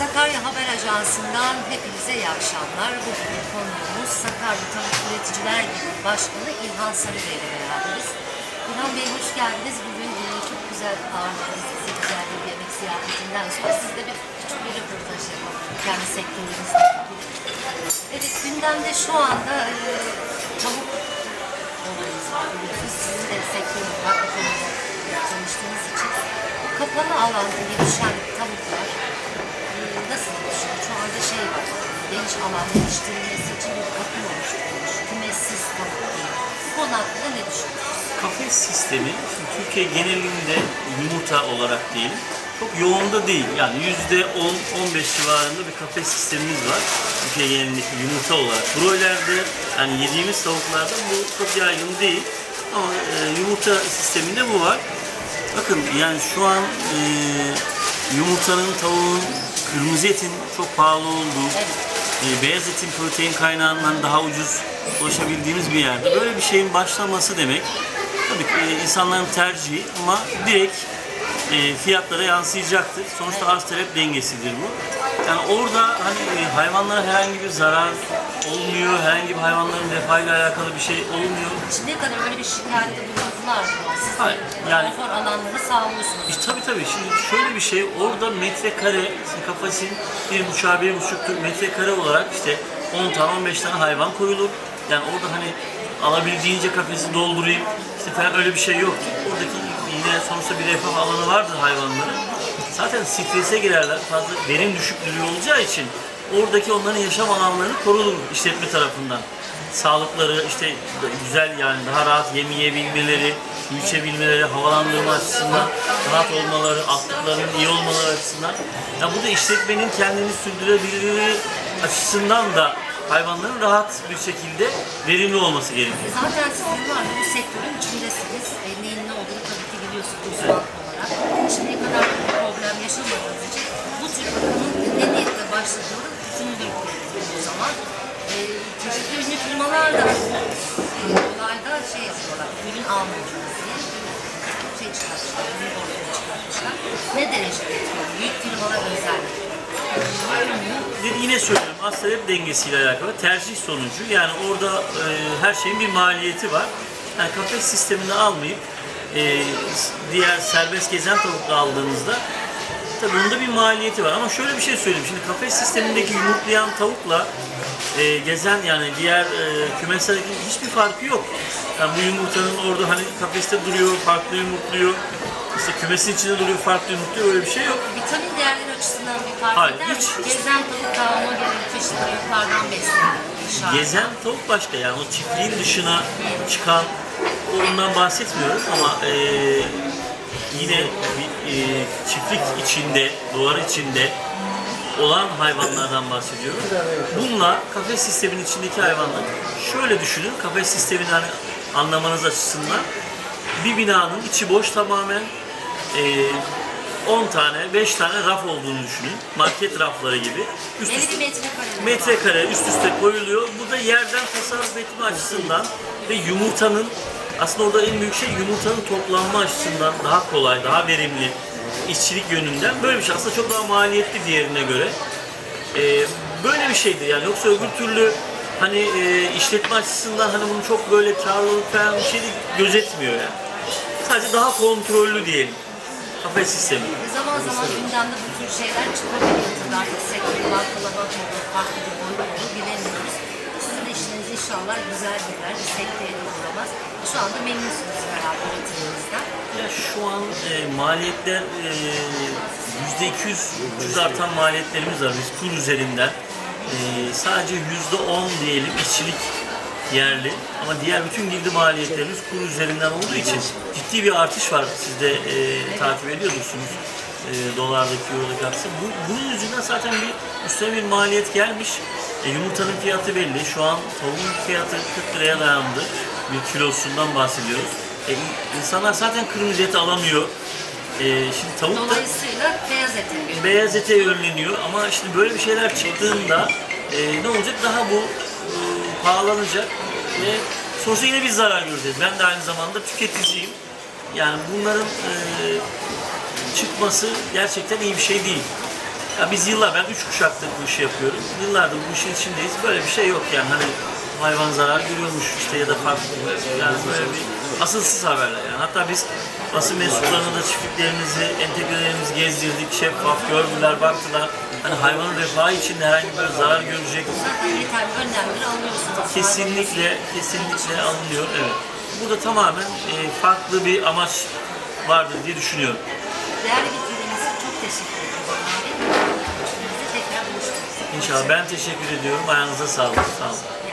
Sakarya Haber Ajansı'ndan hepinize iyi akşamlar. Bugün konuğumuz Sakarya Tavuk Üreticiler Birliği Başkanı İlhan Sarıbey ile beraberiz. İlhan Bey hoş geldiniz. Bugün e, çok güzel ağırladınız bizi güzel bir yemek ziyafetinden sonra sizle bir küçük bir röportaj yapalım. Kendi sektörünüzle. Evet gündemde şu anda e, tavuk olayımız var. Sizin de sektörün var. Bu için. Kapalı alanda yetişen tavuklar e, nasıl yetişiyor? Şu anda şey var. Geniş alan yetiştirilmesi için bir bakım oluşturulmuş. Kümessiz diye. Bu konu hakkında ne düşünüyorsunuz? Kafes sistemi Türkiye genelinde yumurta olarak diyelim çok yoğunda değil. Yani yüzde 10-15 civarında bir kafes sistemimiz var. Türkiye genelindeki yumurta olarak. Broilerde yani yediğimiz tavuklarda bu çok yaygın değil. Ama e, yumurta sisteminde bu var. Bakın yani şu an e, yumurtanın, tavuğun, kırmızı etin çok pahalı olduğu, e, beyaz etin protein kaynağından daha ucuz ulaşabildiğimiz bir yerde böyle bir şeyin başlaması demek tabii ki e, insanların tercihi ama direkt e, fiyatlara yansıyacaktır. Sonuçta arz talep dengesidir bu. Yani orada hani e, hayvanlara herhangi bir zarar olmuyor, herhangi bir hayvanların refahıyla alakalı bir şey olmuyor. Şimdiye kadar öyle bir şikayette bulundular mı? Siz Hayır, yani- konfor alanları sağlıyorsunuz. İşte tabii tabii. Şimdi şöyle bir şey, orada metrekare, sizin kafasin bir buçuğa bir buçuk metrekare olarak işte 10 tane 15 tane hayvan koyulur. Yani orada hani alabildiğince kafesi doldurayım işte falan öyle bir şey yok. Oradaki yine sonuçta bir refah alanı vardır hayvanların. Zaten strese girerler. Fazla verim düşüklüğü olacağı için oradaki onların yaşam alanları korunur işletme tarafından. Sağlıkları işte güzel yani daha rahat yem yiyebilmeleri, su içebilmeleri, havalandırma açısından rahat olmaları, atlıklarının iyi olmaları açısından. Ya bu da işletmenin kendini sürdürebilirliği açısından da hayvanların rahat bir şekilde verimli olması gerekiyor. Zaten siz yıllardır bu sektörün içindesiniz. E, neyin ne olduğunu tabii ki biliyorsunuz uzman olarak. Şimdiye kadar bir problem yaşamadığınız için bu tür bakımın ne niyetle başladığını çıkartmışlar. Ne derecede? Büyük Yine söylüyorum arz talep dengesiyle alakalı tercih sonucu yani orada e, her şeyin bir maliyeti var. Yani kafes sistemini almayıp e, diğer serbest gezen tavukla aldığınızda tabii bunda bir maliyeti var ama şöyle bir şey söyleyeyim şimdi kafes sistemindeki yumurtlayan tavukla e, gezen yani diğer e, kümeslerdeki hiçbir farkı yok. Yani bu yumurtanın orada hani kafeste duruyor, farklı yumurtluyor. İşte kümesin içinde duruyor, farklı yumurtluyor öyle bir şey yok. Vitamin değerleri açısından bir fark Hayır, eder mi? hiç- Gezen tavuk ona göre çeşitli tavuklardan besleniyor. Gezen tavuk başka yani o çiftliğin dışına çıkan ondan bahsetmiyoruz ama e, yine e, çiftlik içinde, duvar içinde olan hayvanlardan bahsediyoruz. Bununla kafes sistemin içindeki hayvanlar şöyle düşünün kafes sistemini hani anlamanız açısından bir binanın içi boş tamamen e, 10 tane, 5 tane raf olduğunu düşünün. Market rafları gibi. Üst 50 üste metrekare. metrekare üst üste koyuluyor. Bu da yerden tasarruf etme açısından ve yumurtanın aslında orada en büyük şey yumurtanın toplanma açısından daha kolay, daha verimli işçilik yönünden böyle bir şey. Aslında çok daha maliyetli diğerine göre. Ee, böyle bir şeydi yani yoksa öbür türlü hani e, işletme açısından hani bunu çok böyle karlılık falan bir şey de gözetmiyor yani. Sadece daha kontrollü diyelim. Kafes sistemi. Zaman zaman gündemde bu tür şeyler çıkabiliyor. Tabii artık sektör balkalamak olur, farklı bir boyut olur bilemiyoruz. Sizin de işiniz inşallah güzel gider, bir sekteye de uğramaz. Şu anda memnunsunuz herhalde üretiminizden. Şu an e, maliyetler e, yüzde 200 ucuz artan maliyetlerimiz var biz kur üzerinden. E, sadece yüzde 10 diyelim işçilik yerli ama diğer bütün girdi maliyetlerimiz kur üzerinden olduğu için ciddi bir artış var. Siz de e, takip ediyorsunuz e, dolardaki eurodaki artışı. Bu, bunun yüzünden zaten bir üstüne bir maliyet gelmiş. E, yumurtanın fiyatı belli. Şu an tavuğun fiyatı 40 liraya dayandı. Bir kilosundan bahsediyoruz. E, insanlar zaten kırmızı et alamıyor. E, şimdi tavuk da Dolayısıyla beyaz ete beyaz ete yönleniyor ama şimdi böyle bir şeyler çıktığında e, ne olacak? Daha bu e, pahalanacak ve sonuçta yine biz zarar göreceğiz. Ben de aynı zamanda tüketiciyim. Yani bunların e, çıkması gerçekten iyi bir şey değil. Ya biz yıllar, ben üç kuşaktır bu işi yapıyorum. Yıllardır bu işin içindeyiz. Böyle bir şey yok yani hani hayvan zarar görüyormuş işte ya da farklı yani böyle bir asılsız haberler yani. Hatta biz basın mensuplarına da çiftliklerimizi, entegrelerimizi gezdirdik, şeffaf gördüler, baktılar. Hani hayvanın refahı için herhangi bir zarar görecek önlemleri alıyorsunuz. Kesinlikle, kesinlikle alınıyor. Evet. Burada tamamen e, farklı bir amaç vardır diye düşünüyorum. Değerli bilgileriniz için çok teşekkür ederim. Tekrar. İnşallah ben teşekkür ediyorum. Ayağınıza sağlık. Sağ olun.